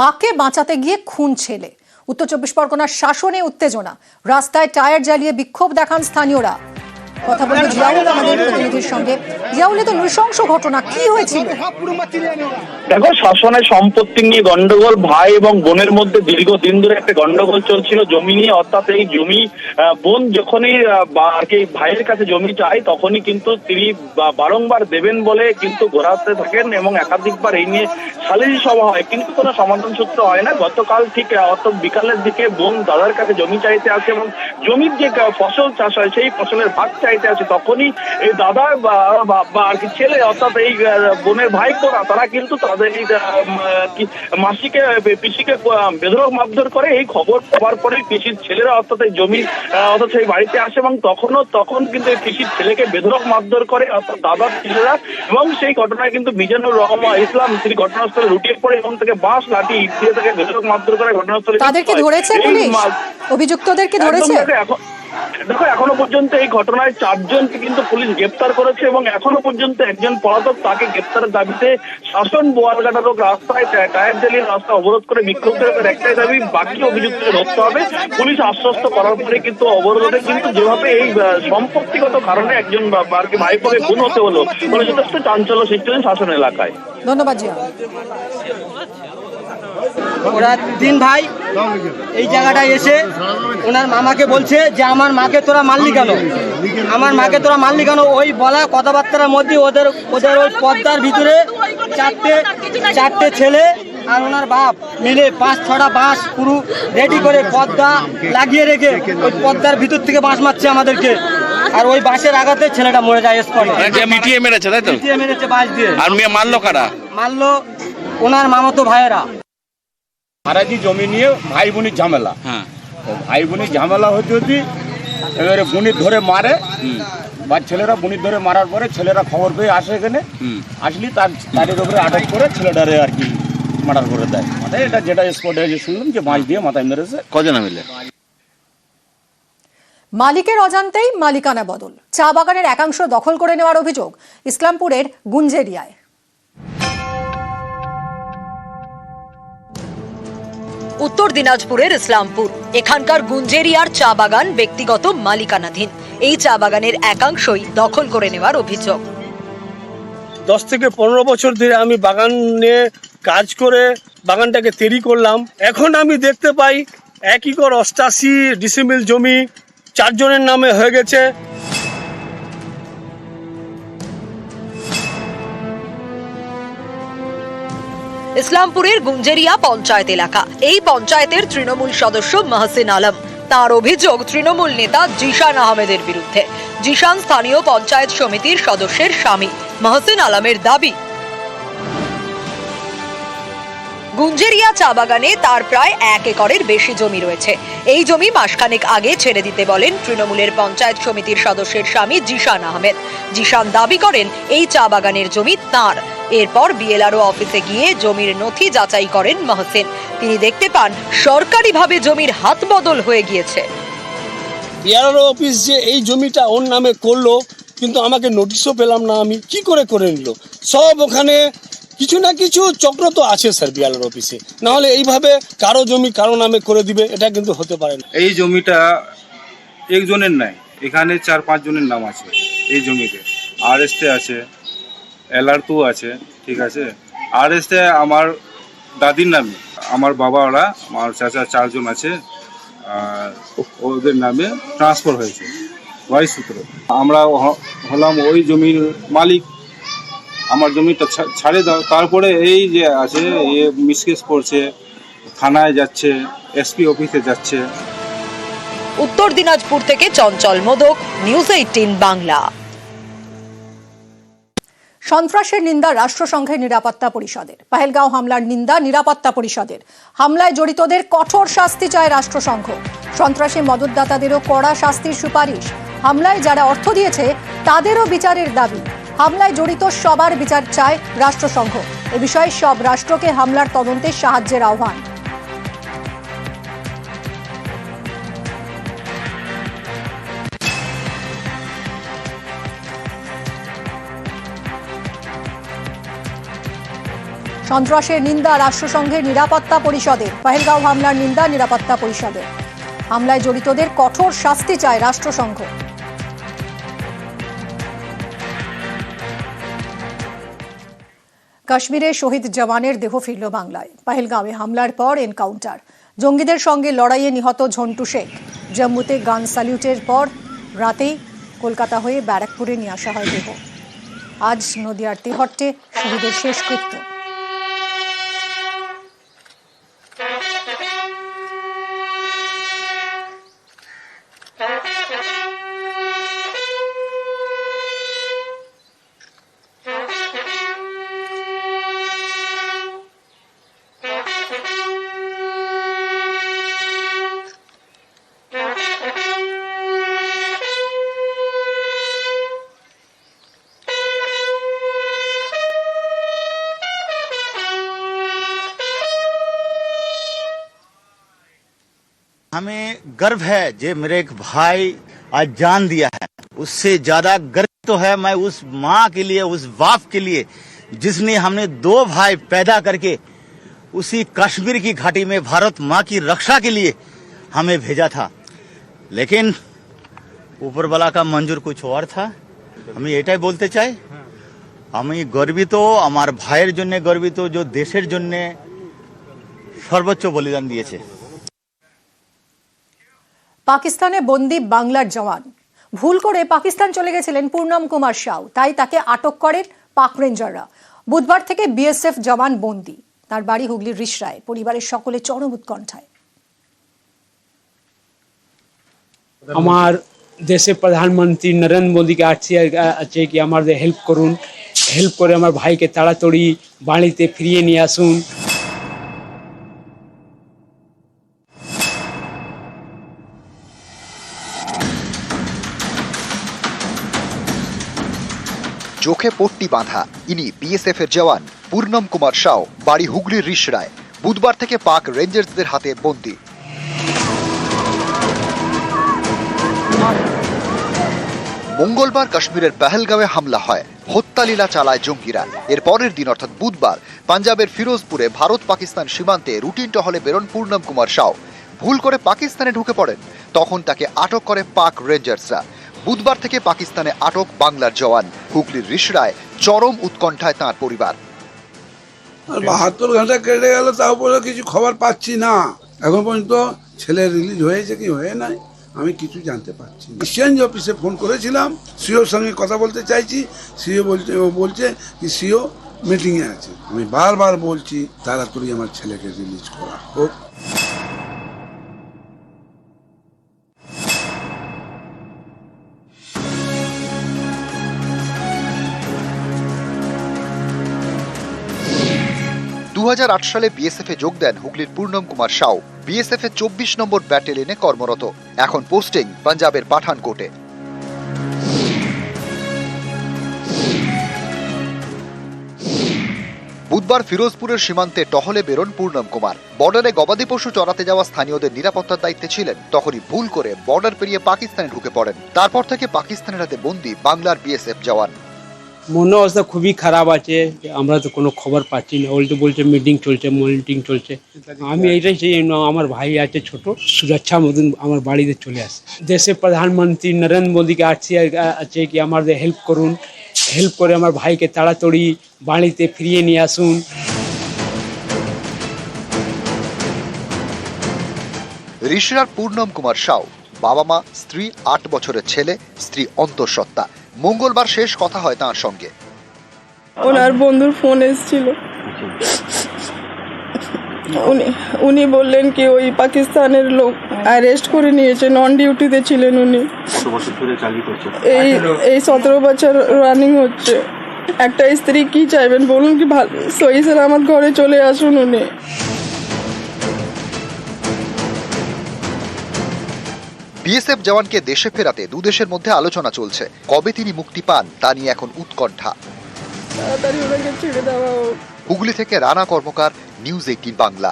মাকে বাঁচাতে গিয়ে খুন ছেলে। উত্তর চব্বিশ পরগনার শাসনে উত্তেজনা। রাস্তায় টায়ার জ্বালিয়ে বিক্ষোভ দেখান স্থানীয়রা। কথা বলব জিয়াউল আমাদের প্রতিনিধির সঙ্গে। জিয়াউল তো নৃশংস ঘটনা কি হয়েছিল? দেখো শাসনের সম্পত্তি নিয়ে গন্ডগোল ভাই এবং বোনের মধ্যে দীর্ঘদিন ধরে একটা গন্ডগোল চলছিল। জমি নিয়ে অর্থাৎ এই জমি বোন যখনই আহ, বা- আর কি ভাইয়ের কাছে জমি চায় তখনই কিন্তু তিনি বারংবার দেবেন বলে কিন্তু ঘোরাতে থাকেন এবং একাধিকবার এই নিয়ে সালিশি সভা হয়। কিন্তু কোনো সমাধান সূত্র হয় না। গতকাল ঠিক অর্থাৎ বিকালের দিকে বোন দাদার কাছে জমি চাইতে আসে এবং জমির যে ফসল চাষ হয় সেই ফসলের ভাগ চাইতে আসে তখনই এই দাদা বা আর কি ছেলে অর্থাৎ এই বোনের ভাই কোনা তারা কিন্তু তাদের এই মাসিকে পিসিকে আহ, বেধরক মারধর করে এই খবর পাওয়ার পরে পিসির ছেলেরা অর্থাৎ এই জমি অর্থাৎ সেই বাড়িতে আসে এবং তখনও তখন কিন্তু এই পিসির ছেলেকে বেধরক মারধর করে অর্থাৎ দাদার ছেলেরা এবং সেই ঘটনায় কিন্তু মিজানুর রহমান ইসলাম তিনি ঘটনাস্থলে লুটিয়ে পড়ে এবং তাকে বাঁশ লাঠি দিয়ে তাকে বেধরক মারধর করে ঘটনাস্থলে তাদেরকে ধরেছে পুলিশ? অভিযুক্তদেরকে ধরেছে? এখন দেখো, এখনও পর্যন্ত এই ঘটনায় চারজনকে কিন্তু পুলিশ গ্রেপ্তার করেছে এবং এখনও পর্যন্ত একজন পলাতক তাকে গ্রেপ্তারের দাবিতে শাসন বোয়ালঘাটা লোক রাস্তায় টায়ার জ্বালিয়ে রাস্তা অবরোধ করে বিক্ষোভ করে একটাই দাবি, বাকি অভিযুক্তদের ধরতে হবে। পুলিশ আশ্বস্ত করার পরে কিন্তু অবরোধে কিন্তু যেভাবে এই সম্পত্তিগত কারণে একজন আর কি ভাইপোকে খুন হতে হলো বলে যথেষ্ট চাঞ্চল্য সৃষ্টি হয়েছে শাসন এলাকায়। ধন্যবাদ ওরা তিন ভাই এই জায়গাটায় এসে ওনার মামাকে বলছে যে আমার মাকে তোরা মারলি কেন? আমার মাকে তোরা মারলি কেন? ওই বলা কথাবার্তার মধ্যে ওদের ওদের ওই পদ্মার ভিতরে চারটে চারটে ছেলে আর ওনার বাপ মিলে পাঁচ ছটা বাঁশ পুরো রেডি করে পদ্মা লাগিয়ে রেখে ওই পদ্মার ভিতর থেকে বাঁশ মারছে আমাদেরকে। আর ওই বাঁশের আঘাতে ছেলেটা মরে যায় স্পটে মেরেছে তাই তো? পিটিয়ে মেরেছে বাঁশ দিয়ে। আর মেয়ে মারলো কারা? মারলো ওনার মামাতো ভাইয়েরা। হারাজি জমি নিয়ে ভাই বোনের ঝামেলা। হ্যাঁ। ভাই বোনের ঝামেলা হতে হতে এবারে বুনির ধরে মারে বা ছেলেরা বুনির ধরে মারার পরে ছেলেরা খবর পেয়ে আসে এখানে হুম। আসলি তার তাদের উপরে আটক করে ছেলেটারে আর কি মার্ডার করে দেয়। মাথায় এটা যেটা স্পটে যে শুনলাম যে মাছ দিয়ে মাথায় মেরেছে। কজনা মিলে? মালিকের অজান্তেই মালিকানা বদল। চা বাগানের একাংশ দখল করে নেওয়ার অভিযোগ ইসলামপুরের গুঞ্জেরিয়ায়। উত্তর দিনাজপুরের ইসলামপুর। এখানকার গুঞ্জেরিয়ার চা বাগান ব্যক্তিগত মালিকানাধীন। এই চা বাগানের একাংশই দখল করে নেওয়ার অভিযোগ। দশ থেকে পনেরো বছর ধরে আমি বাগানে কাজ করে বাগানটাকে তৈরি করলাম। এখন আমি দেখতে পাই এক একর অষ্টাশি ডিসিমিল জমি, চারজনের নামে হয়ে গেছে। ইসলামপুরের গুঞ্জেরিয়া পঞ্চায়েত এলাকা। এই পঞ্চায়েতের তৃণমূল সদস্য মাহসিন আলম। তার অভিযোগ, তৃণমূল নেতা জিশান আহমেদের বিরুদ্ধে। জিশান স্থানীয় পঞ্চায়েত সমিতির সদস্যের স্বামী। মাহসিন আলমের দাবি গুঞ্জেরিয়া চা বাগানে তার প্রায় এক একরের বেশি জমি রয়েছে। এই জমি মাসখানেক আগে ছেড়ে দিতে বলেন তৃণমূলের পঞ্চায়েত সমিতির সদস্যের স্বামী জিশান আহমেদ। জিশান দাবি করেন, এই চা বাগানের জমি তার। এরপর বিএলআরও অফিসে গিয়ে জমির নথি যাচাই করেন মহসেন। তিনি দেখতে পান, সরকারিভাবে জমির হাত বদল হয়ে গিয়েছে। বিআরও অফিস যে এই জমিটা ওর নামে করল, কিন্তু আমাকে নোটিশও পেলাম না আমি। কি করে করে নিল? সব ওখানে কিছু না কিছু চক্র তো আছে, স্যার বিআরও অফিসে। নাহলে এইভাবে কারও জমি কারও নামে করে দিবে, এটা কিন্তু হতে পারে না। এই জমিটা একজনের নাই, এখানে চার পাঁচ জনের নাম আছে এই জমিতে। আর এসতে আছে এলআর টু আছে, ঠিক আছে? আর এসতে আমার দাদির নামে, আমার বাবা ওরা আমার চাচা চারজন আছে, আর ওদের নামে ট্রান্সফার হয়েছে ওয়াই সূত্র। আমরা হলাম ওই জমির মালিক। আমার জমিটা ছাড়ে দাও। তারপরে এই যে আছে এ মিসকেস করছে থানায় যাচ্ছে এসপি অফিসে যাচ্ছে। উত্তর দিনাজপুর থেকে চঞ্চল মোদক নিউজ এইটিন বাংলা। সন্ত্রাসের নিন্দা রাষ্ট্রসংঘের নিরাপত্তা পরিষদের। পাহেলগাঁও হামলার নিন্দা নিরাপত্তা পরিষদের। হামলায় জড়িতদের কঠোর শাস্তি চায় রাষ্ট্রসংঘ। সন্ত্রাসী মদতদাতাদেরও কড়া শাস্তির সুপারিশ। হামলায় যারা অর্থ দিয়েছে তাদেরও বিচারের দাবি। হামলায় জড়িত সবার বিচার চায় রাষ্ট্রসংঘ। এ বিষয়ে সব রাষ্ট্রকে হামলার তদন্তে সাহায্যের আহ্বান। সন্ত্রাসের নিন্দা রাষ্ট্রসংঘের নিরাপত্তা পরিষদে। পাহেলগাঁও হামলার নিন্দা নিরাপত্তা পরিষদে। হামলায় জড়িতদের কঠোর শাস্তি চায় রাষ্ট্রসংঘ। কাশ্মীরে শহীদ জওয়ানের দেহ ফিরল বাংলায়। পাহেলগাঁওয়ে হামলার পর এনকাউন্টার। জঙ্গিদের সঙ্গে লড়াইয়ে নিহত ঝন্টু শেখ। জম্মুতে গান স্যালিউটের পর রাতেই কলকাতা হয়ে ব্যারাকপুরে নিয়ে আসা হয় দেহ। আজ নদিয়ার তেহট্টে শহীদের শেষকৃত্য हमें गर्व है जे मेरे एक भाई आज जान दिया है उससे ज्यादा गर्व तो है मैं उस माँ के लिए उस बाप के लिए जिसने हमने दो भाई पैदा करके उसी कश्मीर की घाटी में भारत माँ की रक्षा के लिए हमें भेजा था लेकिन ऊपर वाला का मंजूर कुछ और था আমি এটাই বলতে চাই আমি গর্বিত আমার ভাইয়ের জন্য গর্বিত যে দেশের জন্য সর্বোচ্চ বলিদান দিয়েছে পাকিস্তানে বন্দি বাংলার জওয়ান। ভুল করে পাকিস্তান চলে গেছিলেন পূর্ণম কুমার সাউ। তাই তাকে আটক করেন পাক রেঞ্জাররা বুধবার থেকে বিএসএফ জওয়ান বন্দি। তার বাড়ি হুগলির রিসরায়। পরিবারের সকলে চরম উৎকণ্ঠায়। আমার দেশের প্রধানমন্ত্রী নরেন্দ্র মোদীকে আসছি আছে কি আমাদের হেল্প করুন। হেল্প করে আমার ভাইকে তাড়াতাড়ি বাড়িতে ফিরিয়ে নিয়ে আসুন। চোখে পট্টি বাঁধা। ইনি বিএসএফ এর জওয়ান পূর্ণম কুমার সাও বাড়ি হুগলির রিসরায় বুধবার থেকে পাক রেঞ্জার্সদের হাতে বন্দী। মঙ্গলবার কাশ্মীরের পেহেলগাঁওয়ে হামলা হয়। হত্যালীলা চালায় জঙ্গিরা। এর পরের দিন, অর্থাৎ বুধবার, পাঞ্জাবের ফিরোজপুরে ভারত পাকিস্তান সীমান্তে রুটিন টহলে বেরোন পূর্ণম কুমার সাও ভুল করে পাকিস্তানে ঢুকে পড়েন। তখন তাকে আটক করে পাক রেঞ্জার্সরা। বুধবার থেকে পাকিস্তানে আটক বাংলার জওয়ান হুগলির রিসরায় চরম উৎকণ্ঠায় তাঁর পরিবার। বাহাত্তর ঘণ্টা কেটে গেল বলে কিছু খবর পাচ্ছি না। এখন পর্যন্ত ছেলে রিলিজ হয়েছে কি হয়ে নাই, আমি কিছু জানতে পারছি এক্সচেঞ্জ অফিসে ফোন করেছিলাম সিওর সঙ্গে কথা বলতে চাইছি। সিও বলছে, ও বলছে কি সিও মিটিংয়ে আছে। আমি বারবার বলছি, তাড়াতাড়ি আমার ছেলেকে রিলিজ করা হোক। সালে বিএসএফ এ যোগ দেন হুগলির পূর্ণম কুমার সাউ। বিএসএফ এর চব্বিশ নম্বর ব্যাটালিয়নে কর্মরত। এখন পোস্টিং পাঞ্জাবের পাঠানকোটে। বুধবার ফিরোজপুরের সীমান্তে টহলে বেরোন পূর্ণম কুমার। বর্ডারে গবাদি পশু চড়াতে যাওয়া স্থানীয়দের নিরাপত্তার দায়িত্বে ছিলেন। তখনই ভুল করে বর্ডার পেরিয়ে পাকিস্তানে ঢুকে পড়েন। তারপর থেকে পাকিস্তানের হাতে বন্দি বাংলার বিএসএফ জওয়ান। মন অবস্থা খুবই খারাপ আছে আমরা তো কোনো খবর পাচ্ছি না, উল্টো বলছে মিটিং চলছে মনিটিং চলছে। আমি এইটাই চাই আমার ভাই আছে ছোট, সুরক্ষা মতন আমার বাড়িতে চলে আসে। দেশের প্রধানমন্ত্রী নরেন্দ্র মোদীকে আসছি আছে কি আমাদের হেল্প করুন হেল্প করে আমার ভাইকে তাড়াতাড়ি বাড়িতে ফিরিয়ে নিয়ে আসুন। ঋষিরার পূর্ণম কুমার সাউ, বাবা মা, স্ত্রী, আট বছরের ছেলে, স্ত্রী অন্তঃসত্ত্বা। মঙ্গলবার শেষ কথা হয় তাঁর সঙ্গে। ওনার বন্ধুর ফোন এসেছিল। উনি উনি বললেন কি ওই পাকিস্তানের লোক অ্যারেস্ট করে নিয়েছে নন ডিউটিতে ছিলেন উনি। এই এই সতেরো বছর রানিং হচ্ছে। একটা স্ত্রী কি চাইবেন? বলুন কি ভালো সহি আমার ঘরে চলে আসুন উনি। বিএসএফ জওয়ানকে দেশে ফেরাতে দুদেশের মধ্যে আলোচনা চলছে। কবে তিনি মুক্তি পান তা নিয়ে এখন উৎকণ্ঠা। হুগলি থেকে রানা কর্মকার নিউজ এইটিন বাংলা।